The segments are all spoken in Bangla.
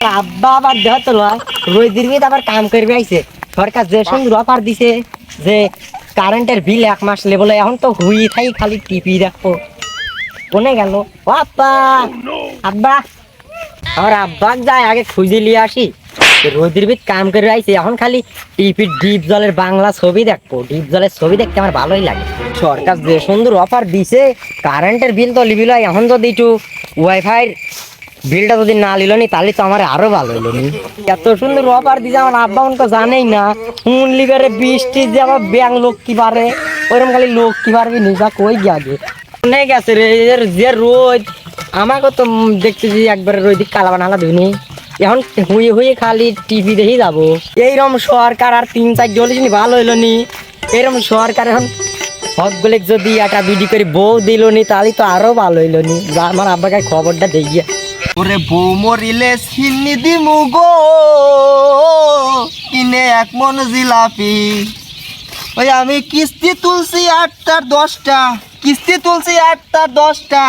আব্বা আবার দেহ তো রোজির আবার কাম করবে আইছে। সরকার যে সুন্দর অফার দিছে যে কারেন্টের বিল এক মাস লেবলে এখন তো হুই থাই খালি টিপি দেখো। কোনে গেল? ও আব্বা! আব্বা! আমার আব্বা যায় আগে খুঁজে নিয়ে আসি। রোদির ভিত কাম করে আইছে এখন খালি টিপি ডিপ জলের বাংলা ছবি দেখব। ডিপ জলের ছবি দেখতে আমার ভালোই লাগে। সরকার যে সুন্দর অফার দিছে কারেন্টের বিল তো লিবিল এখন যদি একটু ওয়াইফাই বিলটা যদি না তাহলে তো আমার আরও ভালো হইল নি। এত সুন্দর অফার দিছে, আমার আব্বা তো জানেই না। হুন লিবারে বৃষ্টি যে আমার ব্যাং লোক কি পারে? খালি লোক কি পারবি কই অনেক রে যে রোদ, আমাকে তো দেখতেছি একবারে রোদ কালা বানালা ধুনি। এখন হুয়ে হুয়ে খালি টিভি দেখি যাব। এইরকম সরকার আর তিন চার জলিস নি ভালো হইল নি। এরকম সরকার এখন হকগুলো যদি একটা বিডি করে বউ দিল নি, তাহলে তো আরও ভালো হইল নি। আমার আব্বাকে খবরটা দেখিয়া ওরে বউ মরিলে সিন্নি দিমু গো। কিনে এক মন জিলাপি। ওই আমি কিস্তি তুলছি আটটা দশটা, কিস্তি তুলছি আটটা দশটা।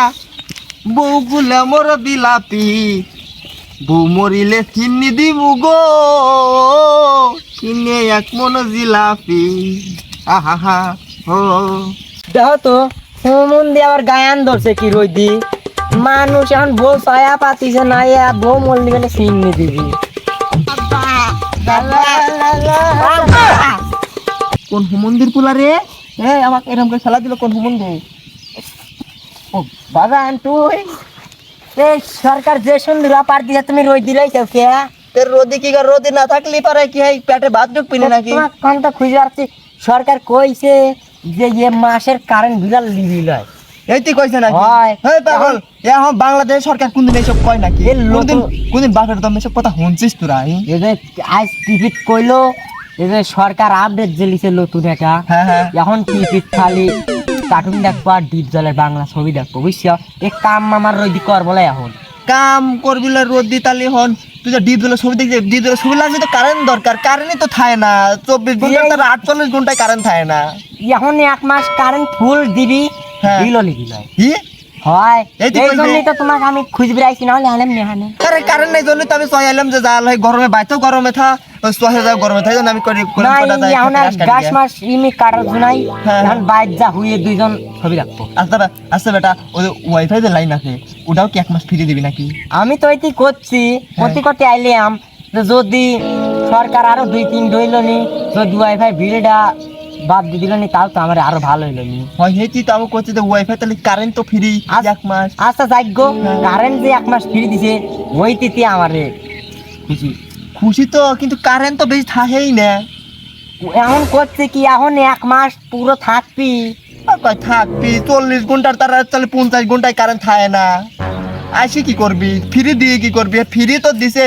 বউগুলা মোর বিলাপি। বউ মরিলে সিন্নি দিমু গো। কিনে এক মন জিলাপি। আহা হা। ও দেখো তো, হুমুন দিয়ে আবার গায়ান ধরছে কি রইদি মানুষ এখন বউ ছায়া পাতিছে না ইয়া বউ মল্লি গেলে চিনি দিবি। কোন হুমন্দির পুলা রে? হ্যাঁ আমাকে এরকম করে খেলা দিল কোন হুমন্দির ও বাগান তুই। এই সরকার যে সুন্দর অফার দিয়ে তুমি রই দিলাই কেউ কে? তোর রোদি কি কর? রোদি না থাকলে পারে কি হয়? পেটে ভাত ঢুকবি না নাকি? তো খুঁজে আসছি সরকার কইছে যে এ মাসের কারেন্ট বিল লিবি লয়। এই তুই কইছে নাকি? হ্যাঁ। পাগল এখন বাংলাদেশ সরকার কোনদিন এইসব কয় নাকি? কোনদিন কোনদিন বাপের তো এসব কথা শুনছিস তোরা এই? এই যে আজ কইলো এই যে সরকার আপডেট জেলিছে নতুন একটা হ্যাঁ হ্যাঁ। এখন খালি কার্টুন দেখব আর ডিপ জলের বাংলা ছবি দেখব বুঝছ? এ কাম মামার রই কর বলে এখন। কাম করবি রোদ দি তালি হন। তুই যে ডিপ দিলে ছবি দেখছিস ডিপ দিলে ছবি লাগলে তো কারেন্ট দরকার কারেন্টই তো থাকে না। চব্বিশ ঘণ্টা আটচল্লিশ ঘন্টায় কারেন্ট থাকে না। এখন এক মাস কারেন্ট ফুল দিবি কি? হয়। এই। জন্যই তো তোমাকে আমি না হলে আলেম নেহানে আরে নাই জন্য তো আমি চলে এলাম যে জাল হয় গরমে বাইতেও গরমে থা যাও গরমে আমি করি যাই গাছ মাস ইমি কাটার জুনাই হ্যাঁ, এখন যা হুয়ে দুইজন ছবি রাখব। আচ্ছা আচ্ছা বেটা ওই ওয়াইফাই যে লাইন আছে ওটাও কি এক মাস ফ্রি দিবি নাকি? আমি তো এটি করছি হ্যাঁ। করতে আইলাম যে যদি সরকার আরও দুই তিন রইল নি যদি ওয়াইফাই বিলটা বাদ দিয়ে দিল নি তাও তো আমার আরও ভালো হইল নি হয় হেতি তো আমি করছি যে ওয়াইফাই তাহলে কারেন্ট তো ফ্রি। এক মাস আচ্ছা যাইগ হ্যাঁ। কারেন্ট যে এক মাস ফ্রি দিছে ওই তিতি আমারে খুশি খুশি তো কিন্তু কারেন্ট তো বেশি থাকেই না এখন করছে কি এখন এক মাস পুরো থাকবি থাকবি চল্লিশ ঘণ্টার তারা তাহলে পঞ্চাশ ঘন্টায় কারেন্ট থাকে না আসি কি করবি? ফ্রি দিয়ে কি করবি? ফ্রি তো দিছে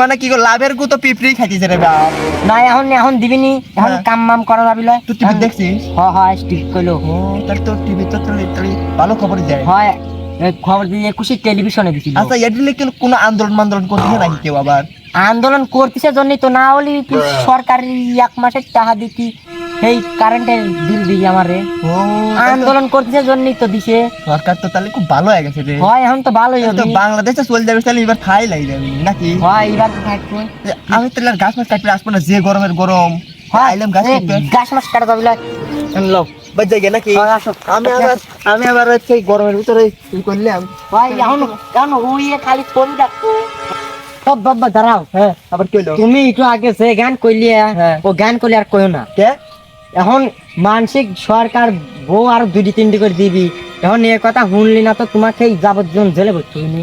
মানে কি লাভের গু তো পিঁপড়ি খাইতেছে রে বাপ। না এখন এখন দিবিনি এখন হ্যাঁ। কাম মাম করা যাবি লয়। তুই টিভি দেখছিস? হ্যাঁ হ্যাঁ স্টিক কইলো। ও তার তো টিভি তো তাহলে ভালো খবর যায় হয়। খবর দিয়ে একুশে টেলিভিশনে দিছিল। আচ্ছা এডিলে কি কোনো আন্দোলন মান্দোলন করতেছে নাকি কেউ আবার? আন্দোলন করতেছে জন্যই তো না হলে সরকারি এক মাসের টাকা দিতি কারেন্টের বিল দিই আমারে? আন্দোলন করতেছে জন্যই তো দিছে। সরকার তো তাহলে খুব ভালো হয়ে গেছে রে। হয় এখন তো ভালোই বাংলাদেশে চলে যাবে তাহলে এবার খাই লাগে যাবে নাকি? হয় এবার তো থাকবে আমি তাহলে গাছ মাছ কাটতে আসব না যে গরমের গরম। হয় আইলাম গাছ গাছ মাছ কাটা যাবি লয় লো বাজে গে নাকি? আমি আবার আমি আবার হচ্ছে গরমের ভিতরে ই করলাম। হয় এখন এখন হুইয়ে খালি ফোন ডাকতো সব বাবা দাঁড়াও। হ্যাঁ। আবার তুমি একটু আগে যে গান কইলিয়া হ্যাঁ। ও গান করলে আর কইও না। কে? এখন মানসিক সরকার বউ আর দুটি তিনটি করে দিবি। এখন এ কথা শুনলি না তো তোমাকে যাবজ্জীবন জেলে ভর্তি হইনি।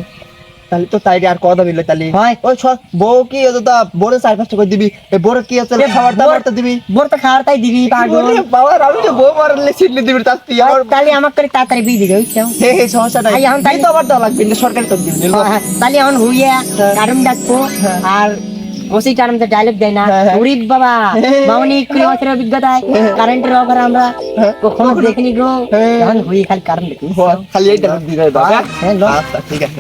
তাহলে তো তাই আর কথা দিলে তাহলে। হয়। ওই বউ কি হতো তা বড় চার পাঁচটা করে দিবি? এই বড় কি আছে? খাবার দাবার দিবি? বোর তো খাওয়ার তাই দিবি পাগল। বাবা আমি তো বউ মারলে সিডনি দিবি তার তুই আমার তাহলে আমাকে করে তাড়াতাড়ি বিয়ে দিবে বুঝছ? হে হে সমস্যাটা আই, এখন তাই- তো আবার দেওয়া লাগবে না সরকারি তো দিবি হ্যাঁ, তাহলে এখন হুইয়া হ্যাঁ। কারণ ডাকবো। হ্যাঁ। আর ওসি টার্ম ডায়লগ দেয় না। হ্যাঁ, হ্যাঁ। গরিব বাবা হ্যাঁ। মামনি কুড়ি বছরের অভিজ্ঞতায়। হ্যাঁ। কারেন্টের অফার আমরা হ্যাঁ। কখনো দেখিনি গো। হ্যাঁ। এখন হুই খালি কারেন্ট দেখি খালি এইটা হ্যাঁ, আচ্ছা ঠিক আছে